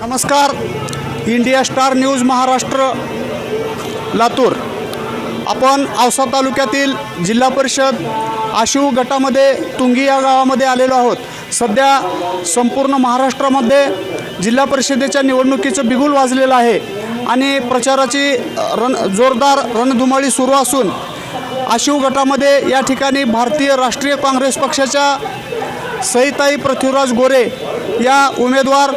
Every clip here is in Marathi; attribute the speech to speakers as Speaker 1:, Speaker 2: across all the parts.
Speaker 1: नमस्कार. India Star News Maharashtra Latur. आपण औसा तालुक्यातील जिल्हा परिषद आशिव गटामध्ये तुंगी या गावामध्ये आलेलो आहोत. सध्या संपूर्ण महाराष्ट्रामध्ये जिल्हा परिषदेच्या निवडणुकीचं बिगुल वाजलेलं आहे आणि प्रचाराची रण जोरदार रणधुमाळी सुरू असून आशिव गटामध्ये या ठिकाणी भारतीय राष्ट्रीय काँग्रेस पक्षाच्या सईताई पृथ्वीराज गोरे या उमेदवार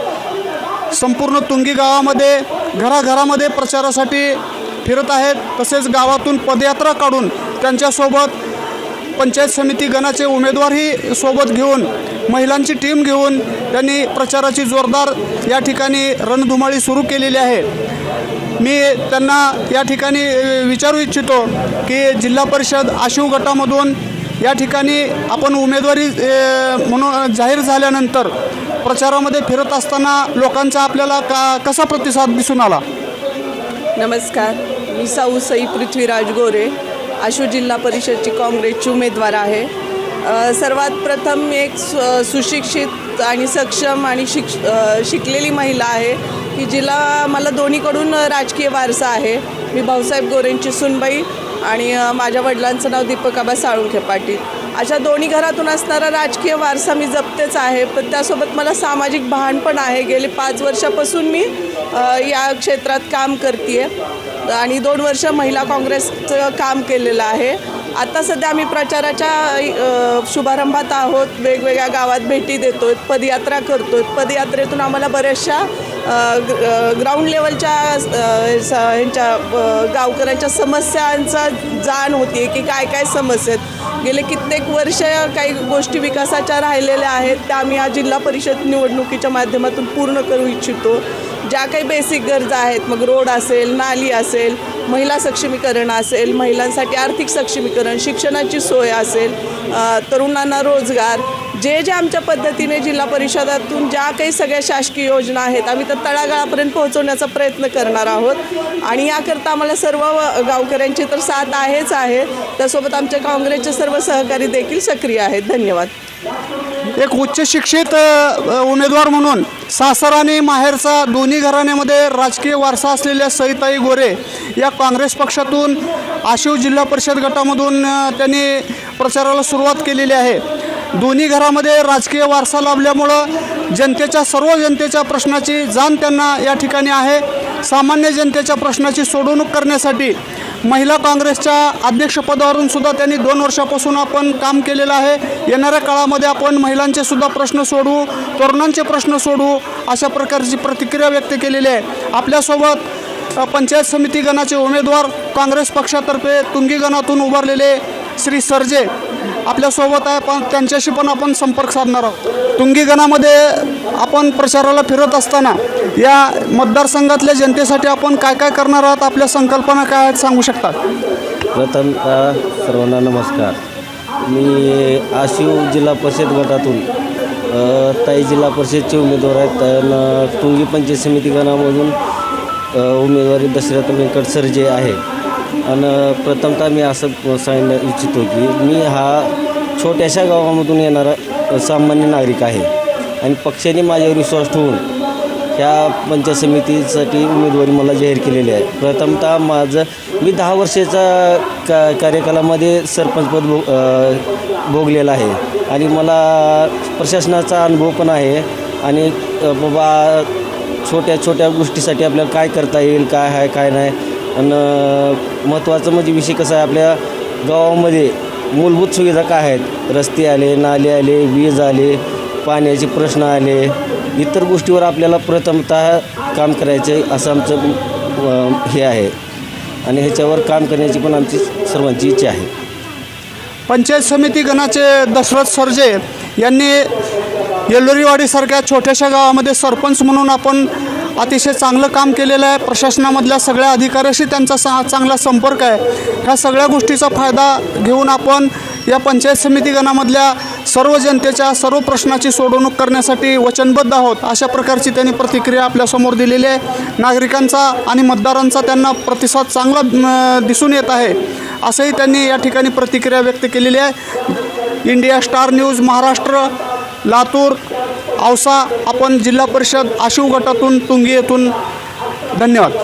Speaker 1: संपूर्ण तुंगी गावामध्ये घराघरामध्ये प्रचारासाठी फिरत आहेत. तसेच गावातून पदयात्रा काढून त्यांच्यासोबत पंचायत समिती गणाचे उमेदवारही सोबत घेऊन महिलांची टीम घेऊन त्यांनी प्रचाराची जोरदार या ठिकाणी रणधुमाळी सुरू केलेली आहे. मी त्यांना या ठिकाणी विचारू इच्छितो की जिल्हा परिषद आशिव गटामधून या ठिकाणी आपण उमेदवारी म्हणून जाहीर झाल्यानंतर प्रचारामध्ये फिरत असताना लोकांचा आपल्याला का कसा प्रतिसाद दिसून आला?
Speaker 2: नमस्कार. मी साऊ सई पृथ्वीराज गोरे आशू जिल्हा परिषदची काँग्रेसची उमेदवार आहे. सर्वात प्रथम मी एक सु सुशिक्षित आणि सक्षम आणि शिक शिकलेली महिला आहे की जिला मला दोन्हीकडून राजकीय वारसा आहे. मी भाऊसाहेब गोरेंची सुनबाई आणि माझ्या वडिलांचं नाव दीपक आबा साळुंखे पाटील. अशा दोन्ही घरातून असणारा राजकीय वारसा मी जपतेच आहे. पण त्यासोबत मला सामाजिक भान पण आहे. गेले पाच वर्षापासून मी या क्षेत्रात काम करते आणि दोन वर्ष महिला काँग्रेसचं काम केलेलं आहे. आता सध्या आम्ही प्रचाराच्या शुभारंभात आहोत. वेगवेगळ्या गावात भेटी देतो पदयात्रा करतो पदयात्रेतून आम्हाला बऱ्याचशा ग्राउंड लेवलच्या स- ह्यांच्या गावकऱ्यांच्या समस्यांचा जाण होती की काय काय समस्या आहेत. गेले कित्येक वर्ष काही गोष्टी विकासाच्या राहिलेल्या आहेत त्या आम्ही या जिल्हा परिषद निवडणुकीच्या माध्यमातून पूर्ण करू इच्छितो. ज्या काही बेसिक गरजा आहेत मग रोड असेल नाली असेल महिला सक्षमीकरण असेल महिलांसाठी आर्थिक सक्षमीकरण शिक्षणाची सोय असेल तरुणांना रोजगार जे जे आमच्या पद्धतीने जिल्हा परिषदातून ज्या काही सगळ्या शासकीय योजना आहेत आम्ही त्या तळागाळापर्यंत पोहोचवण्याचा प्रयत्न करणार आहोत. आणि याकरता आम्हाला सर्व गावकऱ्यांची तर साथ आहेच आहे. त्यासोबत आमच्या काँग्रेसचे सर्व सहकारी देखील सक्रिय आहेत. धन्यवाद.
Speaker 1: एक उच्च शिक्षित उमेदवार म्हणून सासर आणि माहेरचा दोन्ही घराण्यामध्ये राजकीय वारसा असलेल्या सईताई गोरे या काँग्रेस पक्षातून आशिव जिल्हा परिषद गटामधून त्यांनी प्रचाराला सुरुवात केलेली आहे. दोन्ही घरामध्ये राजकीय वारसा लाभल्यामुळं जनतेच्या सर्व जनतेच्या प्रश्नाची जाण त्यांना या ठिकाणी आहे. सामान्य जनतेच्या प्रश्नाची सोडवणूक करण्यासाठी महिला काँग्रेसच्या अध्यक्षपदावरून सुद्धा त्यांनी दोन वर्षापासून आपण काम केलेलं आहे. येणाऱ्या काळामध्ये आपण महिलांचे सुद्धा प्रश्न सोडवू तरुणांचे प्रश्न सोडवू अशा प्रकारची प्रतिक्रिया व्यक्त केलेली आहे. आपल्यासोबत पंचायत समिती गणाचे उमेदवार काँग्रेस पक्षातर्फे तुंगी गणातून उभारलेले श्री सरजे. आपल्यासोबत आहे पण त्यांच्याशी पण आपण संपर्क साधणार आहोत. तुंगी गणामध्ये आपण प्रचाराला फिरत असताना या मतदारसंघातल्या जनतेसाठी आपण काय काय करणार आहात आपल्या संकल्पना काय आहेत सांगू शकतात
Speaker 3: प्रथमतः सर्वांना नमस्कार. मी आशिव जिल्हा परिषद गटातून ताई जिल्हा परिषदचे उमेदवार आहेत आणि तुंगी पंचायत समिती गणामधून उमेदवारी दशरथ वेंकट सर जे आहे. आणि प्रथमतः मी असं सांगणं इच्छितो की मी हा छोट्याशा गावामधून येणारा सामान्य नागरिक आहे. आणि पक्षाने माझ्यावर विश्वास ठेवून ह्या पंचायत समितीसाठी उमेदवारी मला जाहीर केलेली आहे. प्रथमतः माझं मी दहा वर्षाचा का कार्यकालामध्ये सरपंचपद भो भोगलेलं आहे. आणि मला प्रशासनाचा अनुभव पण आहे. आणि बाबा छोट्या छोट्या गोष्टीसाठी आपल्याला काय करता येईल काय आहे काय नाही आणि महत्त्वाचं म्हणजे विषय कसा आहे आपल्या गावामध्ये मूलभूत सुविधा काय आहेत? रस्ते आले नाले आले वीज आले पाण्याचे प्रश्न आले इतर गोष्टीवर आपल्याला प्रथमतः काम करायचे असं आमचं हे आहे. आणि ह्याच्यावर काम करण्याची पण आमची सर्वांची इच्छा आहे.
Speaker 1: पंचायत समिती गणाचे दशरथ सरजे यांनी येल्लोरीवाडीसारख्या छोट्याशा गावामध्ये सरपंच म्हणून आपण अतिशय चांगलं काम केलेलं आहे. प्रशासनामधल्या सगळ्या अधिकाऱ्याशी त्यांचा सा चांगला संपर्क आहे. ह्या सगळ्या गोष्टीचा फायदा घेऊन आपण या पंचायत समिती गणामधल्या सर्व जनतेच्या सर्व प्रश्नाची सोडवणूक करण्यासाठी वचनबद्ध आहोत. अशा प्रकारची त्यांनी प्रतिक्रिया आपल्यासमोर दिलेली आहे. नागरिकांचा आणि मतदारांचा त्यांना प्रतिसाद चांगला दिसून येत आहे. असंही त्यांनी या ठिकाणी प्रतिक्रिया व्यक्त केलेली आहे. India Star News Maharashtra Latur Ausa आपण जिल्हा परिषद आशिव गटातून तुंगी येथून धन्यवाद.